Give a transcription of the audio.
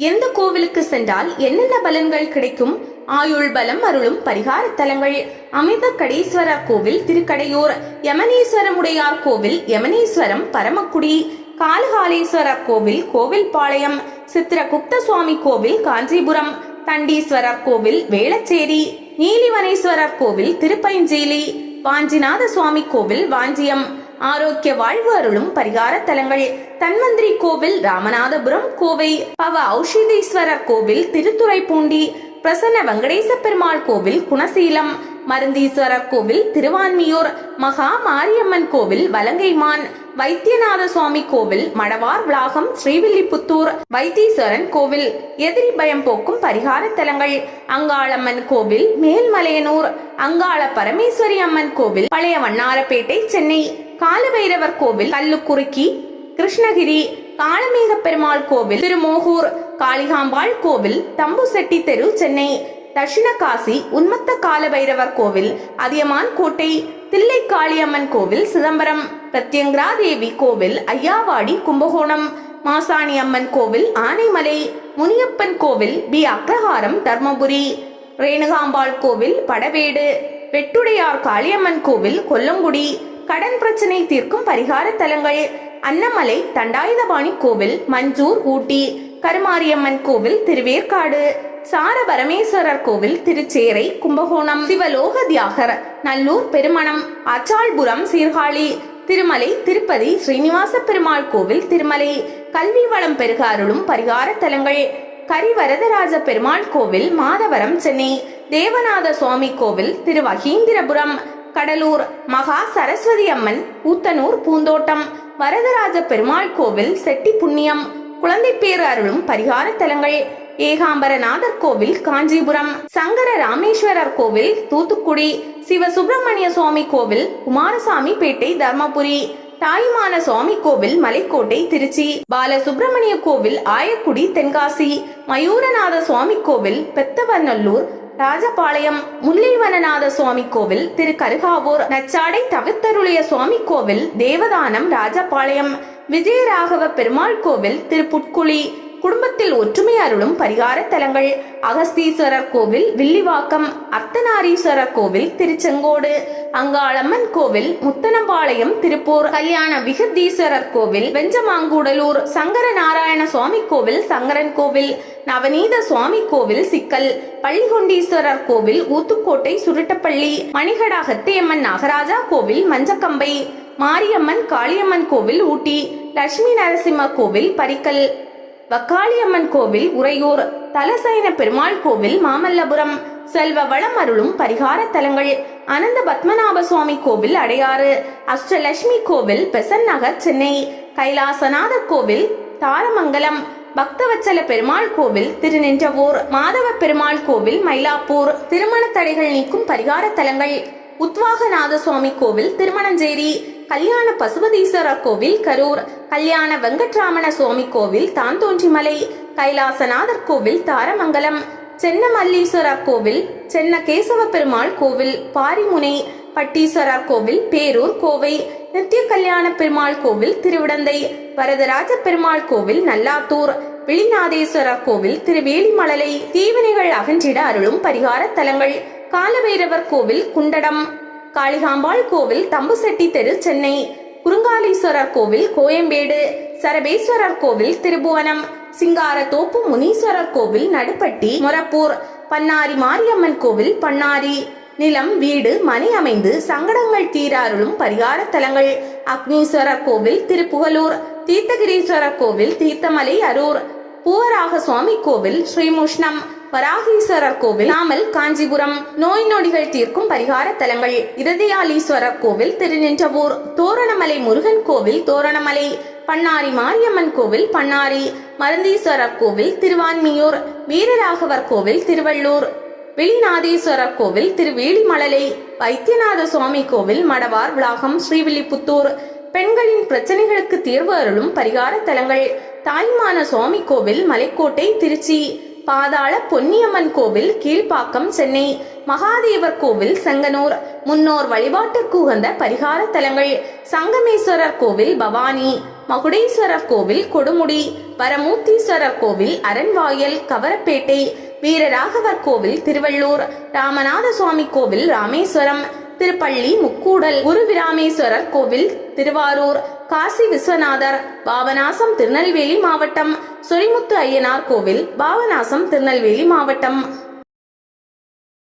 எந்த கோவிலுக்கு சென்றால் என்னென்ன பலன்கள் கிடைக்கும்? ஆயுள் பலம் அருளும் பரிகார தலங்கள். அமிர்த கடீஸ்வரர் கோவில் திருக்கடையூர். யமனீஸ்வரமுடையார் கோவில் யமனீஸ்வரம் பரமக்குடி. காலகாலேஸ்வரர் கோவில் கோவில்பாளையம். சித்திரகுப்த சுவாமி கோவில் காஞ்சிபுரம். தண்டீஸ்வரர் கோவில் வேளச்சேரி. நீலிவனேஸ்வரர் கோவில் திருப்பைஞ்சேலி வாஞ்சிநாத சுவாமி கோவில் வாஞ்சியம். ஆரோக்கிய வாழ்வு அருளும் பரிகார தலங்கள் தன்வந்திரி கோவில் ராமநாதபுரம் கோவை பவ ஔஷதீஸ்வரர் கோவில் திருத்துறைப்பூண்டி பிரசன்ன வெங்கடேச பெருமாள் கோவில் குணசீலம் மருந்தீஸ்வரர் கோவில் திருவான்மியூர் மகா மாரியம்மன் கோவில் வலங்கைமான் வைத்தியநாத சுவாமி கோவில் மடவார் விளாகம் ஸ்ரீவில்லிபுத்தூர் வைத்தீஸ்வரன் கோவில். எதிரி பயம் போக்கும் பரிகார தலங்கள் அங்காளம்மன் கோவில் மேல்மலையனூர் அங்காள பரமேஸ்வரி அம்மன் கோவில் பழைய வண்ணாரப்பேட்டை சென்னை. காலபைரவர் கோவில் கல்லுக்குறுக்கி கிருஷ்ணகிரி காளமேக பெருமாள் கோவில் திருமோகூர் காளிகாம்பாள் கோவில் தம்புசெட்டி தெரு சென்னை தட்சிணகாசி உன்மத்த காலபைரவர் கோவில் அதியமான் கோட்டை தில்லை காளியம்மன் கோவில் சிதம்பரம் பிரத்யங்கரா தேவி கோவில் ஐயாவாடி கும்பகோணம் மாசாணி அம்மன் கோவில் ஆனைமலை முனியப்பன் கோவில் பி அக்ரஹாரம் தர்மபுரி ரேணுகாம்பாள் கோவில் படவேடு வெட்டுடையார் காளியம்மன் கோவில் கொல்லங்குடி கடன் பிரச்சனை தீர்க்கும் பரிகார தலங்கள். அன்னமலை தண்டாயுதபாணி கோவில் மஞ்சூர் ஊட்டி கருமாரியம்மன் கோவில் திருவேற்காடு சார பரமேஸ்வரர் கோவில் திருச்சேரை கும்பகோணம் சிவலோக தியாகர் நல்லூர் பெருமணம் அச்சாள்புரம் சீர்காழி திருமலை திருப்பதி ஸ்ரீனிவாச பெருமாள் கோவில் திருமலை கல்வி வளம் பெருக அருளும் பரிகார தலங்கள். கரிவரதராஜ பெருமாள் கோவில் மாதவரம் சென்னை தேவநாத சுவாமி கோவில் திருவகீந்திரபுரம் கடலூர் மகா சரஸ்வதி அம்மன் ஊத்தனூர் பூந்தோட்டம் வரதராஜ பெருமாள் கோவில் செட்டி புண்ணியம் குழந்தை பேர் அருளும் பரிகார தலங்கள் ஏகாம்பரநாதர் கோவில் காஞ்சிபுரம் சங்கர ராமேஸ்வரர் கோவில் தூத்துக்குடி சிவ சுப்பிரமணிய சுவாமி கோவில் குமாரசாமி பேட்டை தர்மபுரி தாயுமான சுவாமி கோவில் மலைக்கோட்டை திருச்சி பாலசுப்பிரமணிய கோவில் ஆயக்குடி தென்காசி மயூரநாத சுவாமி கோவில் பெத்தவநல்லூர் ராஜபாளையம் முல்லைவனநாத சுவாமி கோவில் திரு கருகாவூர் நச்சாடை தவித்தருளிய சுவாமி கோவில் தேவதானம் ராஜபாளையம் விஜயராகவ பெருமாள் கோவில் திரு புட்குழி குடும்பத்தில் ஒற்றுமை அருளும் பரிகார தலங்கள். அகஸ்தீஸ்வரர் கோவில் வில்லிவாக்கம் அர்த்தநாரீஸ்வரர் கோவில் திருச்செங்கோடு. அங்காளம்மன் கோவில் முத்தனம்பாளையம் திருப்பூர். கல்யாண விகதீஸ்வரர் கோவில் வெஞ்சமாங்கூடலூர். சங்கர நாராயண சுவாமி கோவில் சங்கரன் கோவில். நவநீத சுவாமி கோவில் சிக்கல். பள்ளிகொண்டீஸ்வரர் கோவில் ஊத்துக்கோட்டை சுருட்டப்பள்ளி. மணிகடாகத்தியம்மன் நாகராஜா கோவில் மஞ்சக்கம்பை. மாரியம்மன் காளியம்மன் கோவில் ஊட்டி. லட்சுமி நரசிம்ம கோவில் பரிக்கல். வக்காளியம்மன் கோவில் உறையூர் தலசைன பெருமாள் கோவில் மாமல்லபுரம். செல்வ வளம் அருளும் பரிகார தலங்கள். அனந்த பத்மநாப சுவாமி கோவில் அடையாறு. அஷ்டலட்சுமி கோவில் பெசன் நகர் சென்னை. கைலாசநாதர் கோவில் தாரமங்கலம். பக்தவச்சல பெருமாள் கோவில் திருநின்றவூர். மாதவ பெருமாள் கோவில் மயிலாப்பூர். திருமண தடைகள் நீக்கும் பரிகார தலங்கள். உத்வாகநாத சுவாமி கோவில் திருமணஞ்சேரி. கல்யாண பசுபதீஸ்வரர் கோவில் கரூர். கல்யாண வெங்கட்ராமண சுவாமி கோவில் தாந்தோன்றிமலை கைலாசநாதர் கோவில் தாரமங்கலம். சென்னமல்லீஸ்வரர் கோவில் சென்ன கேசவ பெருமாள் கோவில் பாரிமுனை. பட்டீஸ்வரர் கோவில் பேரூர் கோவை. நித்திய கல்யாண பெருமாள் கோவில் திருவிடந்தை. வரதராஜ பெருமாள் கோவில் நல்லாத்தூர். விழிநாதேஸ்வரர் கோவில் திருவேலிமலலை தீவினைகள் அகன்றிட அருளும் பரிகார தலங்கள். காலபைரவர் கோவில் குண்டடம். காளிகாம்பாள் கோவில் தம்புசெட்டி தெரு சென்னை. குறுங்காலீஸ்வரர் கோவில் கோயம்பேடு. சரபேஸ்வரர் கோவில் திருபுவனம். சிங்காரத்தோப்பு முனீஸ்வரர் கோவில் நடுப்பட்டி மொரப்பூர். பன்னாரி மாரியம்மன் கோவில் பன்னாரி. நிலம் வீடு மனை அமைந்து சங்கடங்கள் தீராருளும் பரிகார தலங்கள். அக்னீஸ்வரர் கோவில் திருப்புகலூர். தீர்த்தகிரீஸ்வரர் கோவில் தீர்த்தமலை அரூர். பூவராக சுவாமி கோவில் ஸ்ரீமுஷ்ணம். வராகீஸ்வரர் கோவில் நாமல் காஞ்சிபுரம். நோய் நொடிகள் தீர்க்கும் பரிகார தலங்கள். இருதயாலீஸ்வரர் கோவில் திருநின்றவூர் தோரணமலை முருகன் கோவில் தோரணமலை. பண்ணாரி மாரியம்மன் கோவில் பண்ணாரி. மருந்தீஸ்வரர் கோவில் திருவான்மியூர். வீரராகவர் கோவில் திருவள்ளூர். வெளிநாதீஸ்வரர் கோவில் திருவேலிமலலை வைத்தியநாத சுவாமி கோவில் மடவார் விளாகம் ஸ்ரீவில்லிபுத்தூர். பெண்களின் பிரச்சனைகளுக்கு தீர்வு அருளும் பரிகார தலங்கள். தாய்மான சுவாமி கோவில் மலைக்கோட்டை திருச்சி. பாதாள பொன்னியம்மன் கோவில் கீழ்ப்பாக்கம் சென்னை மகாதேவர் கோவில் செங்கனூர் முன்னோர் வழிபாட்டிற்கு உகந்த பரிகார தலங்கள் சங்கமேஸ்வரர் கோவில் பவானி மகுடேஸ்வரர் கோவில் கொடுமுடி பரமூர்த்தீஸ்வரர் கோவில் அரண்வாயல் கவரப்பேட்டை வீரராகவர் கோவில் திருவள்ளூர் ராமநாத சுவாமி கோவில் ராமேஸ்வரம் திருப்பள்ளி முக்கூடல் குருவிராமேஸ்வரர் கோவில் திருவாரூர் காசி விஸ்வநாதர் பாபநாசம் திருநெல்வேலி மாவட்டம் சொரிமுத்து ஐயனார் கோவில் பாபநாசம் திருநெல்வேலி மாவட்டம்.